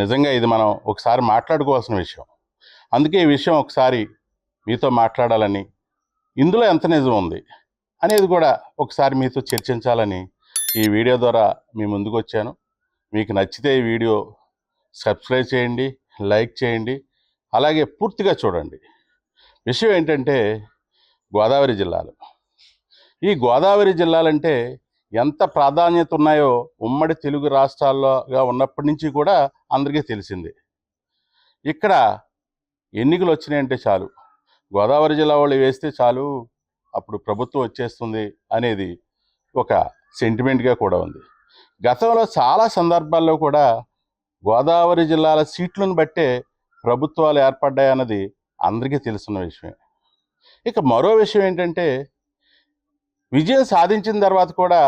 నిజంగా ఇది మనం ఒకసారి మాట్లాడుకోవాల్సిన విషయం. అందుకే ఈ విషయం ఒకసారి మీతో మాట్లాడాలని ఇందులో ఎంత నిజం ఉంది అనేది కూడా ఒకసారి మీతో చర్చించాలని ఈ వీడియో ద్వారా మీ ముందుకు వచ్చాను. మీకు నచ్చితే ఈ వీడియో సబ్స్క్రైబ్ చేయండి లైక్ చేయండి అలాగే పూర్తిగా చూడండి. విషయం ఏంటంటే గోదావరి జిల్లాలు. ఈ గోదావరి జిల్లాలంటే ఎంత ప్రాధాన్యత ఉన్నాయో ఉమ్మడి తెలుగు రాష్ట్రాల్లోగా ఉన్నప్పటి నుంచి కూడా అందరికీ తెలిసింది. ఇక్కడ ఎన్నికలు వచ్చినాయంటే చాలు. గోదావరి జిల్లా వాళ్ళు వేస్తే చాలు అప్పుడు ప్రభుత్వం వచ్చేస్తుంది అనేది ఒక సెంటిమెంట్గా కూడా ఉంది. గతంలో చాలా సందర్భాల్లో కూడా గోదావరి జిల్లాల సీట్లను బట్టే ప్రభుత్వాలు ఏర్పడ్డాయన్నది అందరికీ తెలుసున్న విషయమే. ఇక మరో విషయం ఏంటంటే విజయం సాధించిన తర్వాత కూడా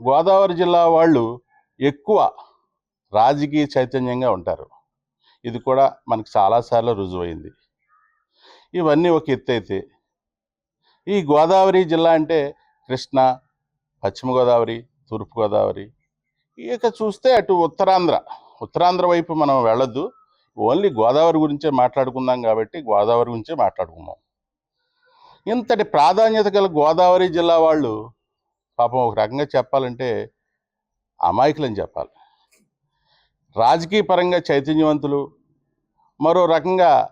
గోదావరి జిల్లా వాళ్ళు ఎక్కువ రాజకీయ చైతన్యంగా ఉంటారు. ఇది కూడా మనకు చాలాసార్లు రుజువైంది. ఇవన్నీ ఒక ఎత్తు అయితే ఈ గోదావరి జిల్లా అంటే కృష్ణా పశ్చిమ గోదావరి తూర్పు గోదావరి. ఇక చూస్తే అటు ఉత్తరాంధ్ర ఉత్తరాంధ్ర వైపు మనం వెళ్ళొద్దు. ఓన్లీ గోదావరి గురించే మాట్లాడుకుందాం కాబట్టి గోదావరి గురించే మాట్లాడుకుందాం. ఇంతటి ప్రాధాన్యత గల గోదావరి జిల్లా వాళ్ళు పాపం ఒక రకంగా చెప్పాలంటే అమాయకులని చెప్పాలి. రాజకీయ పరంగా చైతన్యవంతులు మరో రకంగా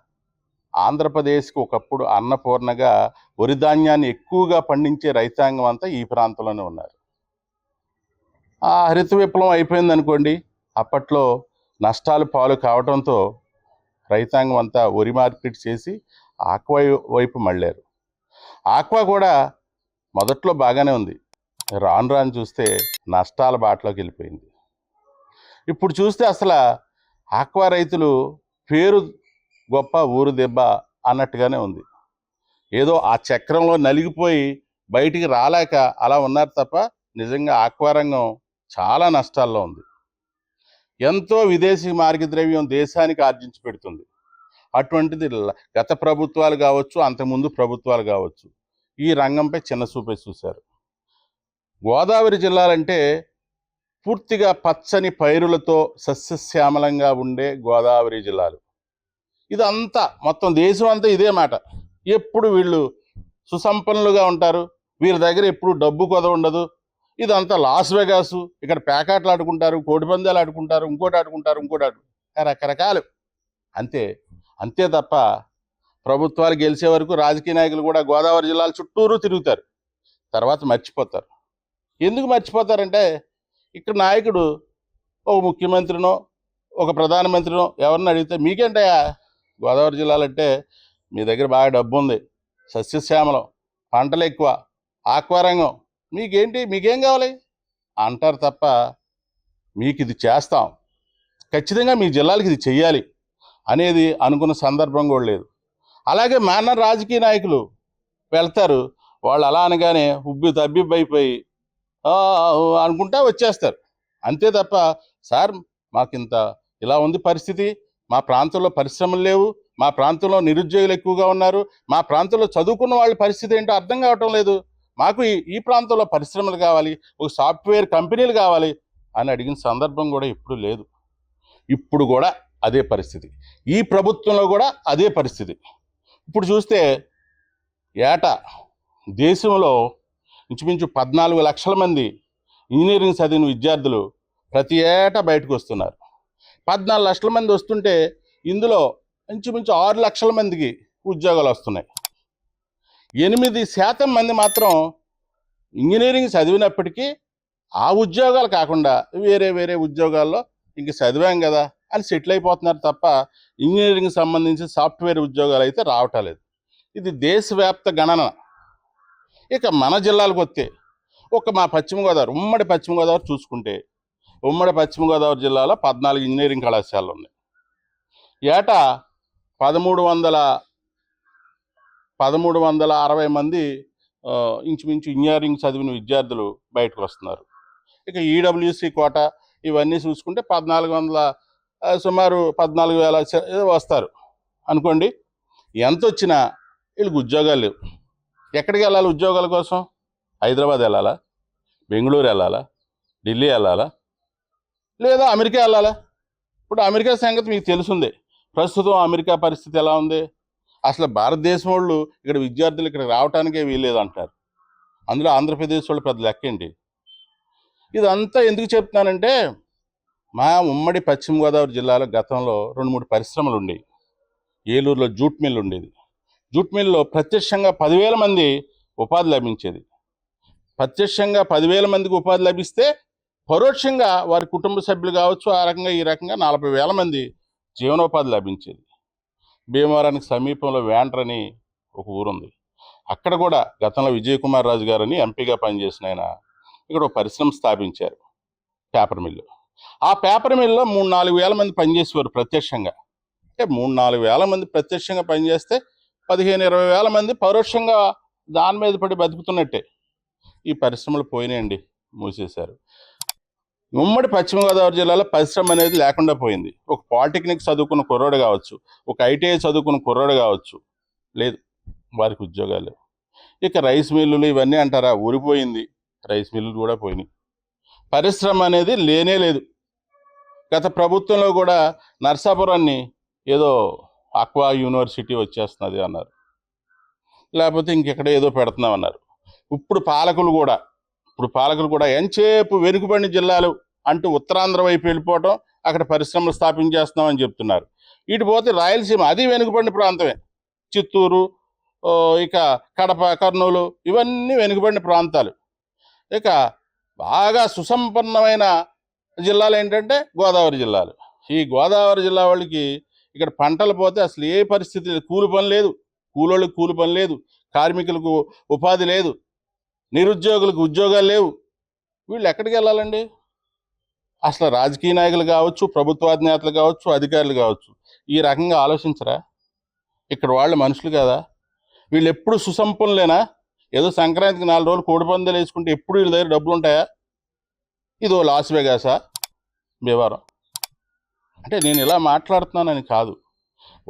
ఆంధ్రప్రదేశ్కి ఒకప్పుడు అన్నపూర్ణగా వరిధాన్యాన్ని ఎక్కువగా పండించే రైతాంగం అంతా ఈ ప్రాంతంలోనే ఉన్నారు. ఆ హరిత విప్లవం అయిపోయింది అనుకోండి అప్పట్లో నష్టాలు పాలు కావడంతో రైతాంగం అంతా వరి మార్పిడి చేసి ఆక్వా వైపు మళ్ళారు. ఆక్వా కూడా మొదట్లో బాగానే ఉంది. రాను రాను చూస్తే నష్టాల బాటలోకి వెళ్ళిపోయింది. ఇప్పుడు చూస్తే అసలు ఆక్వా రైతులు పేరు గొప్ప ఊరు దెబ్బ అన్నట్టుగానే ఉంది. ఏదో ఆ చక్రంలో నలిగిపోయి బయటికి రాలేక అలా ఉన్నారు తప్ప నిజంగా ఆక్వా రంగం చాలా నష్టాల్లో ఉంది. ఎంతో విదేశీ మార్గద్రవ్యం దేశానికి ఆర్జించి పెడుతుంది. అటువంటిది గత ప్రభుత్వాలు కావచ్చు అంతకుముందు ప్రభుత్వాలు కావచ్చు ఈ రంగంపై చిన్న చూపే చూశారు. గోదావరి జిల్లాలంటే పూర్తిగా పచ్చని పైరులతో సస్యశ్యామలంగా ఉండే గోదావరి జిల్లాలు. ఇదంతా మొత్తం దేశం అంతా ఇదే మాట. ఎప్పుడు వీళ్ళు సుసంపన్నులుగా ఉంటారు? వీరి దగ్గర ఎప్పుడు డబ్బు కొద ఉండదు? ఇదంతా లాస్ వెగాసు. ఇక్కడ ప్యాకాట్లు ఆడుకుంటారు కోడి పందాలు ఆడుకుంటారు ఇంకోటి ఆడుకుంటారు ఇంకోటి ఆడు రకరకాలు. అంతే. అంతే తప్ప ప్రభుత్వాలు గెలిచే వరకు రాజకీయ నాయకులు కూడా గోదావరి జిల్లాల చుట్టూరు తిరుగుతారు. తర్వాత మర్చిపోతారు. ఎందుకు మర్చిపోతారంటే ఇక్కడ నాయకుడు ఒక ముఖ్యమంత్రినో ఒక ప్రధానమంత్రినో ఎవరిని అడిగితే మీకేంటయా గోదావరి జిల్లాలంటే మీ దగ్గర బాగా డబ్బు ఉంది సస్యశ్యామలం పంటలు ఎక్కువ ఆక్వారంగం మీకేంటి మీకేం కావాలి? అంటారు తప్ప మీకు ఇది చేస్తాం. ఖచ్చితంగా మీ జిల్లాలకు ఇది చెయ్యాలి. అనేది అనుకున్న సందర్భం కూడా లేదు. అలాగే మాన రాజకీయ నాయకులు వెళ్తారు వాళ్ళు అలా అనగానే ఉబ్బి తబ్బిబ్బైపోయి అనుకుంటా వచ్చేస్తారు. అంతే తప్ప సార్ మాకింత ఇలా ఉంది పరిస్థితి మా ప్రాంతంలో పరిశ్రమలు లేవు మా ప్రాంతంలో నిరుద్యోగులు ఎక్కువగా ఉన్నారు మా ప్రాంతంలో చదువుకున్న వాళ్ళ పరిస్థితి ఏంటో అర్థం కావటం లేదు మాకు ఈ ఈ ప్రాంతంలో పరిశ్రమలు కావాలి ఒక సాఫ్ట్వేర్ కంపెనీలు కావాలి అని అడిగిన సందర్భం కూడా ఇప్పుడు లేదు. ఇప్పుడు కూడా అదే పరిస్థితి. ఈ ప్రభుత్వంలో కూడా అదే పరిస్థితి. ఇప్పుడు చూస్తే ఏటా దేశంలో ఇంచుమించు పద్నాలుగు లక్షల మంది ఇంజనీరింగ్ చదివిన విద్యార్థులు ప్రతి ఏటా బయటకు వస్తున్నారు. పద్నాలుగు లక్షల మంది వస్తుంటే ఇందులో ఇంచుమించు ఆరు లక్షల మందికి ఉద్యోగాలు వస్తున్నాయి. ఎనిమిది శాతం మంది మాత్రం ఇంజనీరింగ్ చదివినప్పటికీ ఆ ఉద్యోగాలు కాకుండా వేరే వేరే ఉద్యోగాల్లో ఇంక చదివాం కదా. అని సెటిల్ అయిపోతున్నారు తప్ప ఇంజనీరింగ్ సంబంధించి సాఫ్ట్వేర్ ఉద్యోగాలు అయితే రావటం లేదు. ఇది దేశవ్యాప్త గణన. ఇక మన జిల్లాలకు వస్తే ఒక మా పశ్చిమ గోదావరి ఉమ్మడి పశ్చిమ గోదావరి చూసుకుంటే ఉమ్మడి పశ్చిమ గోదావరి జిల్లాలో పద్నాలుగు ఇంజనీరింగ్ కళాశాలలు ఉన్నాయి. ఏటా పదమూడు వందల పదమూడు వందల అరవై మంది ఇంచుమించు ఇంజనీరింగ్ చదివిన విద్యార్థులు బయటకు వస్తున్నారు. ఇక ఈడబ్ల్యూసి కోట ఇవన్నీ చూసుకుంటే పద్నాలుగు వందల సుమారు పద్నాలుగు వేల వస్తారు. అనుకోండి ఎంత వచ్చినా వీళ్ళకి ఉద్యోగాలు లేవు. ఎక్కడికి వెళ్ళాలి ఉద్యోగాల కోసం? హైదరాబాద్ వెళ్ళాలా? బెంగళూరు వెళ్ళాలా? ఢిల్లీ వెళ్ళాలా? లేదా అమెరికా వెళ్ళాలా? ఇప్పుడు అమెరికా సంగతి మీకు తెలుసుంది. ప్రస్తుతం అమెరికా పరిస్థితి ఎలా ఉంది? అసలు భారతదేశం వాళ్ళు ఇక్కడ విద్యార్థులు ఇక్కడ రావటానికే వీల్లేదు అంటారు. అందులో ఆంధ్రప్రదేశ్ వాళ్ళు పెద్ద లెక్కేంటి ఇదంతా ఎందుకు చెప్తున్నానంటే మా ఉమ్మడి పశ్చిమ గోదావరి జిల్లాలో గతంలో రెండు మూడు పరిశ్రమలు ఉండేవి. ఏలూరులో జూట్ మిల్ ఉండేది. జూట్ మిల్లో ప్రత్యక్షంగా పదివేల మంది ఉపాధి లభించేది. ప్రత్యక్షంగా పదివేల మందికి ఉపాధి లభిస్తే పరోక్షంగా వారి కుటుంబ సభ్యులు కావచ్చు ఆ రకంగా ఈ రకంగా నలభై వేల మంది జీవనోపాధి లభించేది. భీమవరానికి సమీపంలో వ్యాండ్ర అని ఒక ఊరుంది. అక్కడ కూడా గతంలో విజయ్ కుమార్ రాజు గారని ఎంపీగా పనిచేసిన ఆయన ఇక్కడ ఒక పరిశ్రమ స్థాపించారు. Paper mill. ఆ పేపర్ మిల్లో మూడు నాలుగు వేల మంది పనిచేసేవారు ప్రత్యక్షంగా. అంటే మూడు నాలుగు వేల మంది ప్రత్యక్షంగా పనిచేస్తే పదిహేను ఇరవై వేల మంది పరోక్షంగా దాని మీద పడి బతుకుతున్నట్టే. ఈ పరిశ్రమలు పోయినాయండి మూసేశారు. ఉమ్మడి పశ్చిమ గోదావరి జిల్లాలో పరిశ్రమ అనేది లేకుండా పోయింది. ఒక పాలిటెక్నిక్ చదువుకున్న కుర్రోడు కావచ్చు ఒక ఐటీఐ చదువుకున్న కుర్రోడు కావచ్చు లేదు వారికి ఉద్యోగాలు ఇక రైస్ మిల్లులు ఇవన్నీ అంటారా? ఊరిపోయింది రైస్ మిల్లులు కూడా పోయినాయి. పరిశ్రమ అనేది లేనే లేదు. గత ప్రభుత్వంలో కూడా నర్సాపురాన్ని ఏదో అక్వా యూనివర్సిటీ వచ్చేస్తున్నది అన్నారు. లేకపోతే ఇంకెక్కడ ఏదో పెడుతున్నాం అన్నారు ఇప్పుడు పాలకులు కూడా ఇప్పుడు పాలకులు కూడా ఎంచేపు వెనుకబడిన జిల్లాలు అంటూ ఉత్తరాంధ్ర వైపు వెళ్ళిపోవటం అక్కడ పరిశ్రమలు స్థాపించేస్తున్నామని చెప్తున్నారు. ఇటు పోతే రాయలసీమ అది వెనుకబడిన ప్రాంతమే. చిత్తూరు ఇక కడప కర్నూలు ఇవన్నీ వెనుకబడిన ప్రాంతాలు. ఇక బాగా సుసంపన్నమైన జిల్లాలు ఏంటంటే గోదావరి జిల్లాలు. ఈ గోదావరి జిల్లా వాళ్ళకి ఇక్కడ పంటలు పోతే అసలు ఏ పరిస్థితి లేదు. కూలి పని లేదు. కూలోళ్ళకి కూలి పని లేదు. కార్మికులకు ఉపాధి లేదు. నిరుద్యోగులకు ఉద్యోగాలు లేవు. వీళ్ళు ఎక్కడికి వెళ్ళాలండి? అసలు రాజకీయ నాయకులు కావచ్చు ప్రభుత్వాధినేతలు కావచ్చు అధికారులు కావచ్చు ఈ రకంగా ఆలోచించరా? ఇక్కడ వాళ్ళు మనుషులు కదా. వీళ్ళు ఎప్పుడు సుసంపన్నులేనా? ఏదో సంక్రాంతికి నాలుగు రోజులు కోడి పందాలు వేసుకుంటే ఎప్పుడు వీళ్ళ దగ్గర డబ్బులు ఉంటాయా? ఇదో లాస్ వెగాసా? వ్యవహారం. అంటే నేను ఇలా మాట్లాడుతున్నానని కాదు.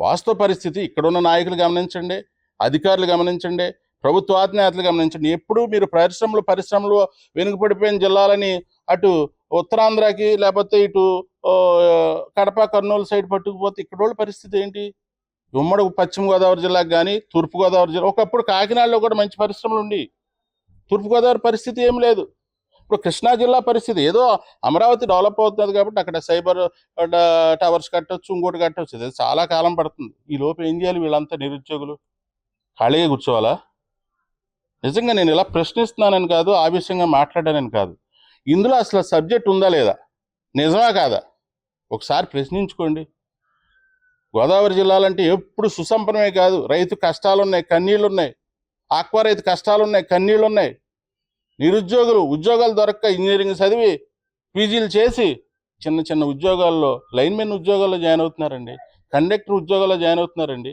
వాస్తవ పరిస్థితి ఇక్కడున్న నాయకులు గమనించండి అధికారులు గమనించండి ప్రభుత్వాధినేతలు గమనించండి. ఎప్పుడు మీరు పరిశ్రమలు పరిశ్రమలు వెనుకబడిపోయిన జిల్లాలని అటు ఉత్తరాంధ్రకి లేకపోతే ఇటు కడప కర్నూలు సైడ్ పట్టుకుపోతే ఇక్కడ వాళ్ళ పరిస్థితి ఏంటి? ఉమ్మడి పశ్చిమ గోదావరి జిల్లాకు కానీ తూర్పుగోదావరి జిల్లా ఒకప్పుడు కాకినాడలో కూడా మంచి పరిశ్రమలు ఉండి తూర్పుగోదావరి పరిస్థితి ఏం లేదు. ఇప్పుడు కృష్ణా జిల్లా పరిస్థితి. ఏదో అమరావతి డెవలప్ అవుతుంది కాబట్టి అక్కడ సైబర్ టవర్స్ కట్టవచ్చు ఇంకోటి కట్టొచ్చు. ఇది చాలా కాలం పడుతుంది. ఈ లోపు ఏం చేయాలి వీళ్ళంతా నిరుద్యోగులు? ఖాళీగా కూర్చోవాలా? నిజంగా నేను ఇలా ప్రశ్నిస్తున్నానని కాదు ఆవేశంగా మాట్లాడానని కాదు. ఇందులో అసలు సబ్జెక్ట్ ఉందా లేదా? నిజమా కాదా? ఒకసారి ప్రశ్నించుకోండి. గోదావరి జిల్లాలంటే ఎప్పుడు సుసంపన్నమే కాదు. రైతు కష్టాలు ఉన్నాయి కన్నీళ్ళు ఉన్నాయి ఆక్వా రైతు కష్టాలు ఉన్నాయి కన్నీళ్ళు ఉన్నాయి నిరుద్యోగులు ఉద్యోగాలు దొరక్క ఇంజనీరింగ్ చదివి పీజీలు చేసి చిన్న చిన్న ఉద్యోగాల్లో లైన్మెన్ ఉద్యోగాల్లో జాయిన్ అవుతున్నారండి. కండక్టర్ ఉద్యోగాల్లో జాయిన్ అవుతున్నారండి.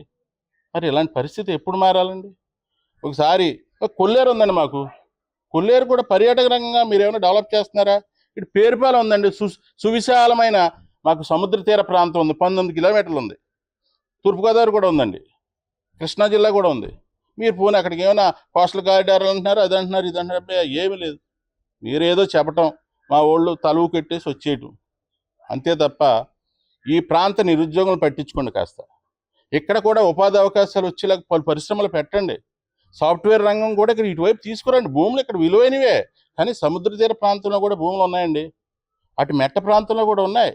మరి ఇలాంటి పరిస్థితి ఎప్పుడు మారాలండి? ఒకసారి కొల్లేరు ఉందండి మాకు. కొల్లేరు కూడా పర్యాటక రంగంగా మీరు ఏమైనా డెవలప్ చేస్తున్నారా? ఇటు పేరుపాలెం ఉందండి. సు సువిశాలమైన మాకు సముద్ర తీర ప్రాంతం ఉంది. పంతొమ్మిది కిలోమీటర్లు ఉంది. తూర్పుగోదావరి కూడా ఉందండి. కృష్ణా జిల్లా కూడా ఉంది. మీరు పోనీ అక్కడికి ఏమైనా కోస్టల్ కారిడార్ అంటున్నారు అది అంటున్నారు ఇది అంటున్నారు ఏమీ లేదు. మీరేదో చెప్పటం మా వాళ్ళు తలువు కట్టేసి వచ్చేయటం. అంతే తప్ప ఈ ప్రాంత నిరుద్యోగులు పట్టించుకోండి కాస్త. ఇక్కడ కూడా ఉపాధి అవకాశాలు వచ్చేలా పలు పరిశ్రమలు పెట్టండి. సాఫ్ట్వేర్ రంగం కూడా ఇక్కడ ఇటువైపు తీసుకురండి. భూములు ఇక్కడ విలువైనవే కానీ సముద్ర తీర ప్రాంతంలో కూడా భూములు ఉన్నాయండి. అటు మెట్ట ప్రాంతంలో కూడా ఉన్నాయి.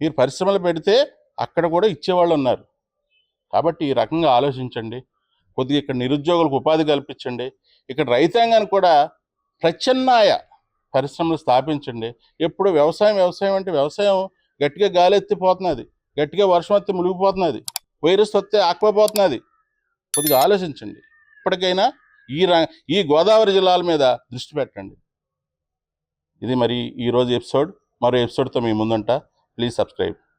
మీరు పరిశ్రమలు పెడితే అక్కడ కూడా ఇచ్చేవాళ్ళు ఉన్నారు. కాబట్టి ఈ రకంగా ఆలోచించండి. కొద్దిగా ఇక్కడ నిరుద్యోగులకు ఉపాధి కల్పించండి. ఇక్కడ రైతాంగానికి కూడా ప్రత్యామ్నాయ పరిశ్రమలు స్థాపించండి. ఎప్పుడు వ్యవసాయం వ్యవసాయం అంటే వ్యవసాయం గట్టిగా గాలి ఎత్తిపోతున్నది. గట్టిగా వర్షం వస్తే మునిగిపోతున్నది. వైరస్ వస్తే ఆక్వపోతున్నది కొద్దిగా ఆలోచించండి. ఇప్పటికైనా ఈ ర ఈ గోదావరి జిల్లాల మీద దృష్టి పెట్టండి. ఇది మరి ఈరోజు ఎపిసోడ్. మరో ఎపిసోడ్తో మీ ముందుంటా. Please subscribe.